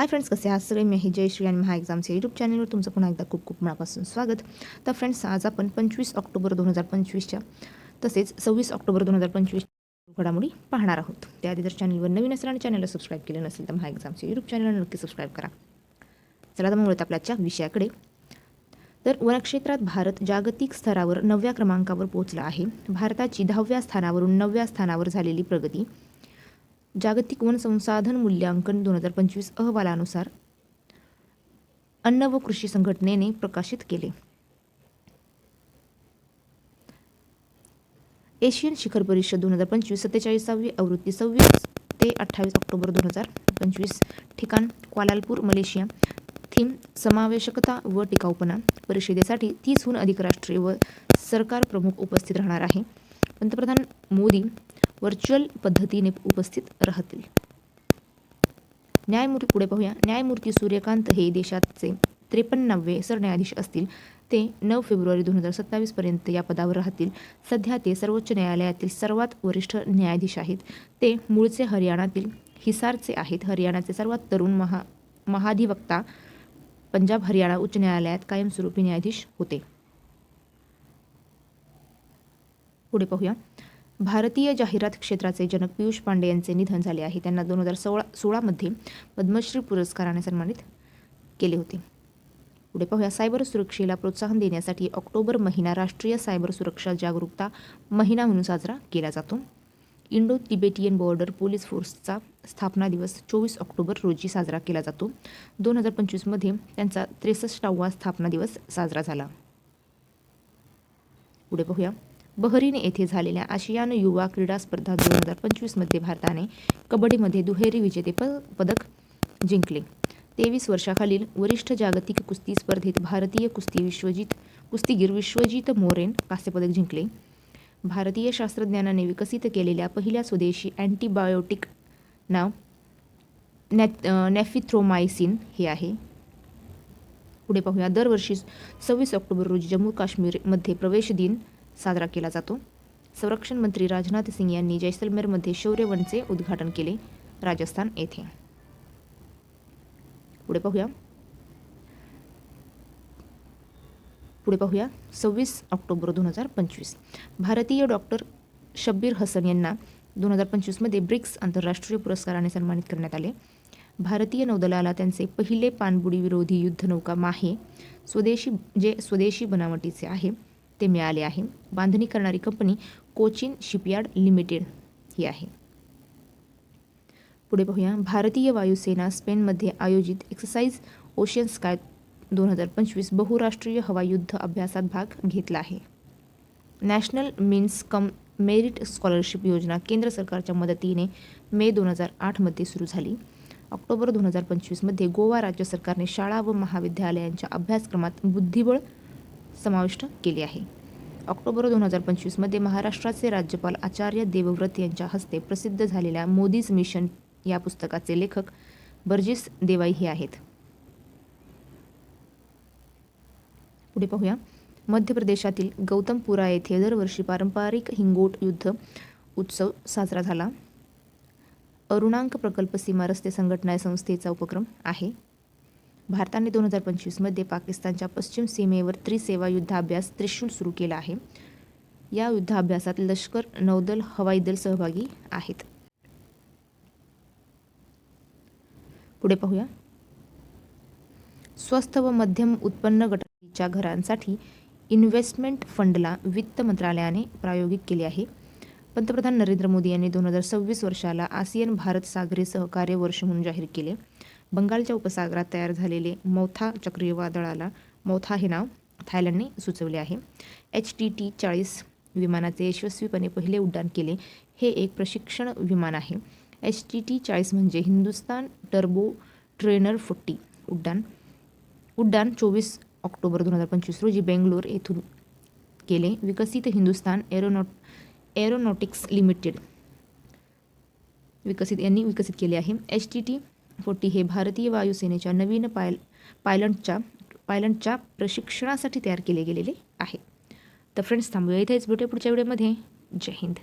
Hi friends कसे आहात? सगळे? मी हे जयश्री आणि महा एक्झामच्या यूट्यूब चॅनलवर तुमचं पुन्हा एकदा खूप खूप मनापासून स्वागत. तर फ्रेंड्स आज आपण पंचवीस ऑक्टोबर दोन हजार पंचवीसच्या तसेच सव्वीस ऑक्टोबर दोन हजार पंचवीस घडामोडी पाहणार आहोत. त्याआधी जर चॅनलवर नवीन असेल आणि चॅनलला सबस्क्राईब केलं नसेल तर महा एक्झामच्या यूट्यूब चॅनलला नक्की सबस्क्राईब करा. चला तर मग वळूयात आपल्याच्या विषयाकडे. तर वनक्षेत्रात भारत जागतिक स्तरावर नवव्या क्रमांकावर पोहोचला आहे. भारताची दहाव्या स्थानावरून नवव्या स्थानावर झालेली प्रगती जागतिक वन संसाधन मूल्यांकन दोन हजार पंचवीस अहवालानुसार अन्न व कृषी संघटनेने प्रकाशित केले. एशियन शिखर परिषद दोन हजार पंचवीस सत्तेचाळीसावी आवृत्ती सव्वीस ते अठ्ठावीस ऑक्टोबर दोन हजार पंचवीस ठिकाण क्वालालपूर मलेशिया. थीम समावेशकता व टिकाऊपणा. परिषदेसाठी तीसहून अधिक राष्ट्रीय व सरकार प्रमुख उपस्थित राहणार आहे. पंतप्रधान मोदी व्हर्च्युअल पद्धतीने उपस्थित राहतील. न्यायमूर्ती पुढे पाहूया. न्यायमूर्ती सूर्यकांत हे देशाचे त्रेपन्नावे सरन्यायाधीश असतील. ते नऊ फेब्रुवारी दोन हजार सत्तावीसपर्यंत या पदावर राहतील. सध्या ते सर्वोच्च न्यायालयातील सर्वात वरिष्ठ न्यायाधीश आहेत. ते मूळचे हरियाणातील हिसारचे आहेत. हरियाणाचे सर्वात तरुण महा महाधिवक्ता पंजाब हरियाणा उच्च न्यायालयात कायमस्वरूपी न्यायाधीश होते. पुढे पाहूया. भारतीय जाहिरात क्षेत्राचे जनक पियुष पांडे यांचे निधन झाले आहे. त्यांना दोन हजार सोळा सोळामध्ये पद्मश्री पुरस्काराने सन्मानित केले होते. पुढे पाहूया. सायबर सुरक्षेला प्रोत्साहन देण्यासाठी ऑक्टोबर महिना राष्ट्रीय सायबर सुरक्षा जागरूकता महिना म्हणून साजरा केला जातो. इंडो तिबेटियन बॉर्डर पोलीस फोर्सचा स्थापना दिवस चोवीस ऑक्टोबर रोजी साजरा केला जातो. दोन हजार पंचवीसमध्ये त्यांचा त्रेसष्टावा स्थापना दिवस साजरा झाला. पुढे पाहूया. बहरीन येथे झालेल्या आशियान युवा क्रीडा स्पर्धा दोन हजार पंचवीसमध्ये भारताने कबड्डीमध्ये दुहेरी विजेते पदक जिंकले. तेवीस वर्षाखालील वरिष्ठ जागतिक कुस्ती स्पर्धेत भारतीय कुस्ती विश्वजित कुस्तीगीर विश्वजित मोरेन कांस्यपदक जिंकले. भारतीय शास्त्रज्ञानाने विकसित केलेल्या पहिल्या स्वदेशी अँटीबायोटिक नाव नॅथ नॅफिथ्रोमायसिन हे आहे. पुढे पाहूया. दरवर्षी सव्वीस ऑक्टोबर रोजी जम्मू काश्मीरमध्ये प्रवेश दिन साजरा केला जातो. संरक्षण मंत्री राजनाथ सिंग यांनी जैसलमेरमध्ये शौर्यवनचे उद्घाटन केले राजस्थान येथे. पुढे पाहूया. पुढे पाहूया. सव्वीस ऑक्टोबर दोन हजार पंचवीस. भारतीय डॉक्टर शब्बीर हसन यांना दोन हजार पंचवीसमध्ये ब्रिक्स आंतरराष्ट्रीय पुरस्काराने सन्मानित करण्यात आले. भारतीय नौदलाला त्यांचे पहिले पाणबुडी विरोधी युद्धनौका माहे स्वदेशी जे स्वदेशी बनावटीचे आहे. ते मिळाले आहे. बांधणी करणारी कंपनी कोचिन शिपयार्ड लिमिटेड ही आहे. पुढे पाहूया. भारतीय वायुसेना स्पेनमध्ये आयोजित एक्सरसाइज ओशियन स्काय दोन हजार पंचवीस बहुराष्ट्रीय हवाई युद्ध अभ्यासात भाग घेतला आहे. National means cum merit scholarship योजना केंद्र सरकारच्या मदतीने मे दोन हजार आठमध्ये सुरू झाली. ऑक्टोबर दोन हजार पंचवीसमध्ये गोवा राज्य सरकारने शाळा व महाविद्यालयांच्या अभ्यासक्रमात बुद्धिबळ समाविष्ट केले आहे. ऑक्टोबर दोन हजार पंचवीसमध्ये महाराष्ट्राचे राज्यपाल आचार्य देवव्रत यांच्या हस्ते प्रसिद्ध झालेल्या मोदीज मिशन या पुस्तकाचे लेखक बर्जिस देवाई हे आहेत. पुढे पाहूया. मध्य प्रदेशातील गौतमपुरा येथे दरवर्षी पारंपरिक हिंगोट युद्ध उत्सव साजरा झाला. अरुणांक प्रकल्प सीमा रस्ते संघटना संस्थेचा उपक्रम आहे. भारताने दोन हजार पंचवीसमध्ये पाकिस्तानच्या पश्चिम सीमेवर त्रिसेवा युद्धाभ्यास त्रिशूल सुरू केला आहे. या युद्धाभ्यासात लष्कर नौदल हवाई दल सहभागी आहेत. पुढे पाहूया. स्वस्त व मध्यम उत्पन्न गटाच्या घरांसाठी इन्व्हेस्टमेंट फंडला वित्त मंत्रालयाने प्रायोगिक केले आहे. पंतप्रधान नरेंद्र मोदी यांनी दोन हजार सव्वीस वर्षाला आसियन भारत सागरी सहकार्य वर्ष म्हणून जाहीर केले. बंगालच्या उपसागरात तयार झालेले मौथा चक्रीवादळाला मौथा हे नाव थायलंडने सुचवले आहे. एच टी टी चाळीस विमानाचे यशस्वीपणे पहिले उड्डाण केले हे एक प्रशिक्षण विमान आहे. एच टी टी चाळीस म्हणजे हिंदुस्तान टर्बो ट्रेनर फुट्टी उड्डाण. उड्डाण चोवीस ऑक्टोबर दोन हजार पंचवीस रोजी बेंगलोर येथून केले. विकसित हिंदुस्तान एरोनॉट एरोनॉटिक्स लिमिटेड विकसित यांनी विकसित केले आहे. एच टी टी फोर्टी हे भारतीय वायुसेनेच्या नवीन पायल पायलटच्या पायलटच्या प्रशिक्षणासाठी तयार केले गेलेले आहे. तर फ्रेंड्स थांबूया इथेच. भेटूया पुढच्या व्हिडिओमध्ये. जय हिंद.